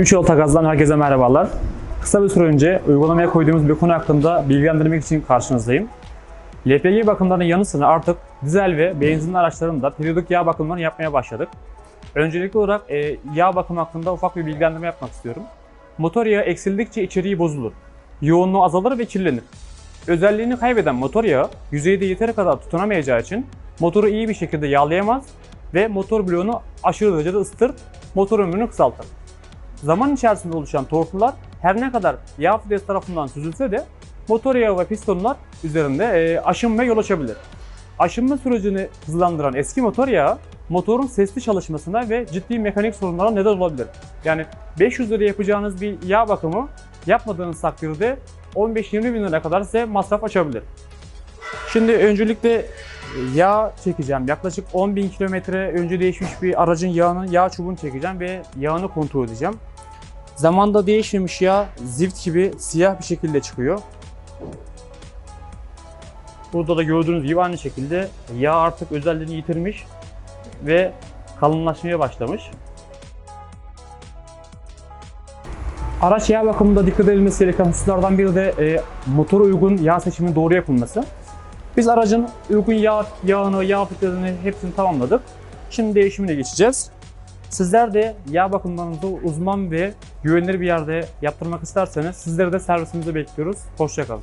3 yol takazdan herkese merhabalar. Kısa bir süre önce uygulamaya koyduğumuz bir konu hakkında bilgilendirmek için karşınızdayım. LPG bakımlarının yanı sıra artık dizel ve benzinli araçların da periyodik yağ bakımlarını yapmaya başladık. Öncelikli olarak e, yağ bakımı hakkında ufak bir bilgilendirme yapmak istiyorum. Motor yağı eksildikçe içeriği bozulur. Yoğunluğu azalır ve kirlenir. Özelliğini kaybeden motor yağı yüzeyde yeteri kadar tutunamayacağı için motoru iyi bir şekilde yağlayamaz ve motor bloğunu aşırı derecede ısıtır, motor ömrünü kısaltır. Zaman içerisinde oluşan torklular her ne kadar yağ filtresi tarafından süzülse de motor yağı ve pistonlar üzerinde e, aşınma yol açabilir. Aşınma sürecini hızlandıran eski motor yağı motorun sesli çalışmasına ve ciddi mekanik sorunlara neden olabilir. Yani 500 lira yapacağınız bir yağ bakımı yapmadığınız takdirde 15-20 bin lira kadar size masraf açabilir. Şimdi öncelikle yağ çekeceğim. Yaklaşık 10 bin kilometre önce değişmiş bir aracın yağını, yağ çubuğunu çekeceğim ve yağını kontrol edeceğim. Zamanda değişmemiş yağ zift gibi siyah bir şekilde çıkıyor. Burada da gördüğünüz gibi aynı şekilde yağ artık özelliğini yitirmiş ve kalınlaşmaya başlamış. Araç yağ bakımında dikkat edilmesi gereken hususlardan biri de e, motora uygun yağ seçiminin doğru yapılması. Biz aracın uygun yağ, yağını, yağ filtrelerini hepsini tamamladık. Şimdi değişimine geçeceğiz. Sizler de yağ bakımlarınızı uzman ve güvenilir bir yerde yaptırmak isterseniz sizleri de servisimize bekliyoruz. Hoşçakalın.